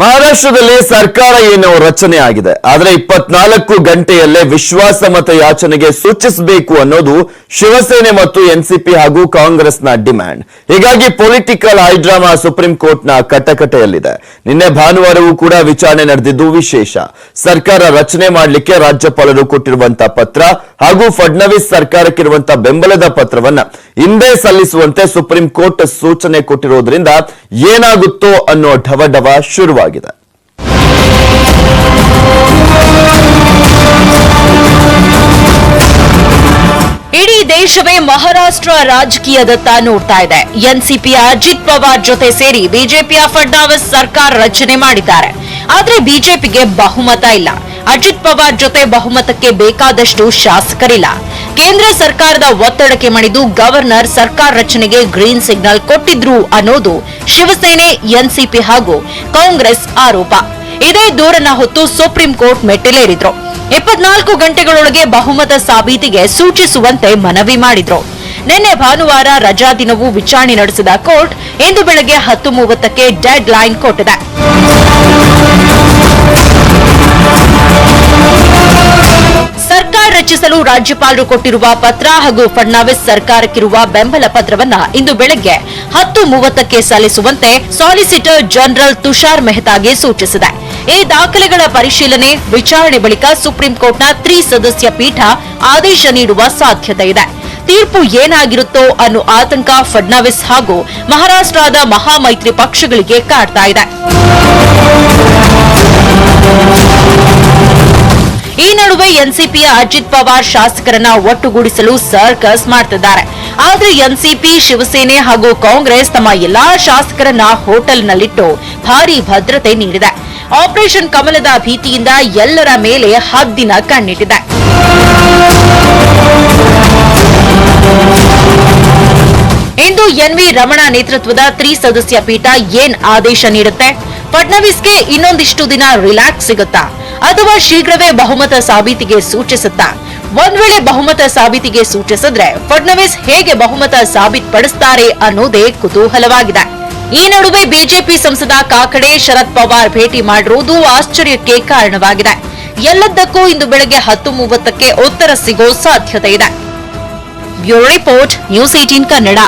ಮಹಾರಾಷ್ಟ್ರದಲ್ಲಿ ಸರ್ಕಾರ ಏನು ರಚನೆ ಆಗಿದೆ. ಆದರೆ ಇಪ್ಪತ್ನಾಲ್ಕು ಗಂಟೆಯಲ್ಲೇ ವಿಶ್ವಾಸ ಮತ ಯಾಚನೆಗೆ ಸೂಚಿಸಬೇಕು ಅನ್ನೋದು ಶಿವಸೇನೆ ಮತ್ತು ಎನ್ಸಿಪಿ ಹಾಗೂ ಕಾಂಗ್ರೆಸ್ನ ಡಿಮ್ಯಾಂಡ್. ಹೀಗಾಗಿ ಪೊಲಿಟಿಕಲ್ ಹೈಡ್ರಾಮಾ ಸುಪ್ರೀಂ ಕೋರ್ಟ್ನ ಕಟಕಟೆಯಲ್ಲಿದೆ. ನಿನ್ನೆ ಭಾನುವಾರವೂ ಕೂಡ ವಿಚಾರಣೆ ನಡೆದಿದ್ದು ವಿಶೇಷ. ಸರ್ಕಾರ ರಚನೆ ಮಾಡಲಿಕ್ಕೆ ರಾಜ್ಯಪಾಲರು ಕೊಟ್ಟಿರುವಂತಹ ಪತ್ರ ಹಾಗೂ ಫಡ್ನವೀಸ್ ಸರ್ಕಾರಕ್ಕಿರುವಂತಹ ಬೆಂಬಲದ ಪತ್ರವನ್ನ ಹಿಂದೆ ಸಲ್ಲಿಸುವಂತೆ ಸುಪ್ರೀಂ ಕೋರ್ಟ್ ಸೂಚನೆ ಕೊಟ್ಟಿರುವುದರಿಂದ ಏನಾಗುತ್ತೋ ಅನ್ನೋ ಢವಢವ ಶುರುವಾಗಿದೆ. ಇಡೀ ದೇಶವೇ ಮಹಾರಾಷ್ಟ್ರ ರಾಜಕೀಯದತ್ತ ನೋಡ್ತಾ ಇದೆ. ಎನ್ಸಿಪಿಯ ಅಜಿತ್ ಪವಾರ್ ಜೊತೆ ಸೇರಿ ಬಿಜೆಪಿಯ ಫಡ್ನಾವಿಸ್ ಸರ್ಕಾರ ರಚನೆ ಮಾಡಿದ್ದಾರೆ. ಆದ್ರೆ ಬಿಜೆಪಿಗೆ ಬಹುಮತ ಇಲ್ಲ. ಅಜಿತ್ ಪವಾರ್ ಜೊತೆ ಬಹುಮತಕ್ಕೆ ಬೇಕಾದಷ್ಟು ಶಾಸಕರಿಲ್ಲ. ಕೇಂದ್ರ ಸರ್ಕಾರದ ಒತ್ತಡಕ್ಕೆ ಮಣಿದು ಗವರ್ನರ್ ಸರ್ಕಾರ ರಚನೆಗೆ ಗ್ರೀನ್ ಸಿಗ್ನಲ್ ಕೊಟ್ಟಿದ್ರು ಅನ್ನೋದು ಶಿವಸೇನೆ, ಎನ್ಸಿಪಿ ಹಾಗೂ ಕಾಂಗ್ರೆಸ್ ಆರೋಪ. ಇದೇ ದೂರನ ಹೊತ್ತು ಸುಪ್ರೀಂ ಕೋರ್ಟ್ ಮೆಟ್ಟಿಲೇರಿದ್ರು. ಇಪ್ಪತ್ನಾಲ್ಕು ಗಂಟೆಗಳೊಳಗೆ ಬಹುಮತ ಸಾಬೀತಿಗೆ ಸೂಚಿಸುವಂತೆ ಮನವಿ ಮಾಡಿದ್ರು. ನಿನ್ನೆ ಭಾನುವಾರ ರಜಾ ದಿನವೂ ವಿಚಾರಣೆ ನಡೆಸಿದ ಕೋರ್ಟ್ ಇಂದು ಬೆಳಗ್ಗೆ ಹತ್ತು ಮೂವತ್ತಕ್ಕೆ ಡೆಡ್ ಲೈನ್ ಕೊಟ್ಟಿದೆ. ಸರ್ಕಾರ ರಾಜ್ಯಪಾಲರು ಕೊಟ್ಟಿರುವ ಪತ್ರ ಹಾಗೂ ಫಡ್ನಾವಿಸ್ ಸರ್ಕಾರಕ್ಕಿರುವ ಬೆಂಬಲ ಪತ್ರವನ್ನ ಇಂದು ಬೆಳಗ್ಗೆ ಹತ್ತು ಮೂವತ್ತಕ್ಕೆ ಸಲ್ಲಿಸುವಂತೆ ಸಾಲಿಸಿಟರ್ ಜನರಲ್ ತುಷಾರ್ ಮೆಹ್ತಾಗೆ ಸೂಚಿಸಿದೆ. ಈ ದಾಖಲೆಗಳ ಪರಿಶೀಲನೆ, ವಿಚಾರಣೆ ಬಳಿಕ ಸುಪ್ರೀಂ ಕೋರ್ಟ್ನ ತ್ರಿಸದಸ್ಯ ಪೀಠ ಆದೇಶ ನೀಡುವ ಸಾಧ್ಯತೆ ಇದೆ. ತೀರ್ಪು ಏನಾಗಿರುತ್ತೋ ಅನ್ನೋ ಆತಂಕ ಫಡ್ನಾವಿಸ್ ಹಾಗೂ ಮಹಾರಾಷ್ಟ್ರದ ಮಹಾಮೈತ್ರಿ ಪಕ್ಷಗಳಿಗೆ ಕಾಡ್ತಾ ಇದೆ. ನಡುವೆ ಎನ್ಸಿಪಿಯ ಅಜಿತ್ ಪವಾರ್ ಶಾಸಕರನ್ನ ಒಟ್ಟುಗೂಡಿಸಲು ಸರ್ಕಸ್ ಮಾಡ್ತಿದ್ದಾರೆ. ಆದ್ರೆ ಎನ್ಸಿಪಿ, ಶಿವಸೇನೆ ಹಾಗೂ ಕಾಂಗ್ರೆಸ್ ತಮ್ಮ ಎಲ್ಲಾ ಶಾಸಕರನ್ನ ಹೋಟೆಲ್ನಲ್ಲಿಟ್ಟು ಭಾರಿ ಭದ್ರತೆ ನೀಡಿದೆ. ಆಪರೇಷನ್ ಕಮಲದ ಭೀತಿಯಿಂದ ಎಲ್ಲರ ಮೇಲೆ ಹದ್ದಿನ ಕಣ್ಣಿಟ್ಟಿದೆ. ಇಂದು ಎನ್ವಿ ರಮಣ ನೇತೃತ್ವದ ತ್ರಿಸದಸ್ಯ ಪೀಠ ಏನ್ ಆದೇಶ ನೀಡುತ್ತೆ? ಫಡ್ನವೀಸ್ಗೆ ಇನ್ನೊಂದಿಷ್ಟು ದಿನ ರಿಲ್ಯಾಕ್ಸ್ ಸಿಗುತ್ತಾ? ಅಥವಾ ಶೀಘ್ರವೇ ಬಹುಮತ ಸಾಬೀತಿಗೆ ಸೂಚಿಸುತ್ತಾ? ಒಂದ್ ವೇಳೆ ಬಹುಮತ ಸಾಬೀತಿಗೆ ಸೂಚಿಸಿದ್ರೆ ಫಡ್ನವೀಸ್ ಹೇಗೆ ಬಹುಮತ ಸಾಬೀತ್ಪಡಿಸ್ತಾರೆ ಅನ್ನೋದೇ ಕುತೂಹಲವಾಗಿದೆ. ಈ ನಡುವೆ ಬಿಜೆಪಿ ಸಂಸದ ಕಾಕಡೆ ಶರದ್ ಪವಾರ್ ಭೇಟಿ ಮಾಡಿರುವುದು ಆಶ್ಚರ್ಯಕ್ಕೆ ಕಾರಣವಾಗಿದೆ. ಎಲ್ಲದಕ್ಕೂ ಇಂದು ಬೆಳಗ್ಗೆ ಹತ್ತು ಮೂವತ್ತಕ್ಕೆ ಉತ್ತರ ಸಿಗೋ ಸಾಧ್ಯತೆ ಇದೆ. Bureau report, news eighteen Kannada.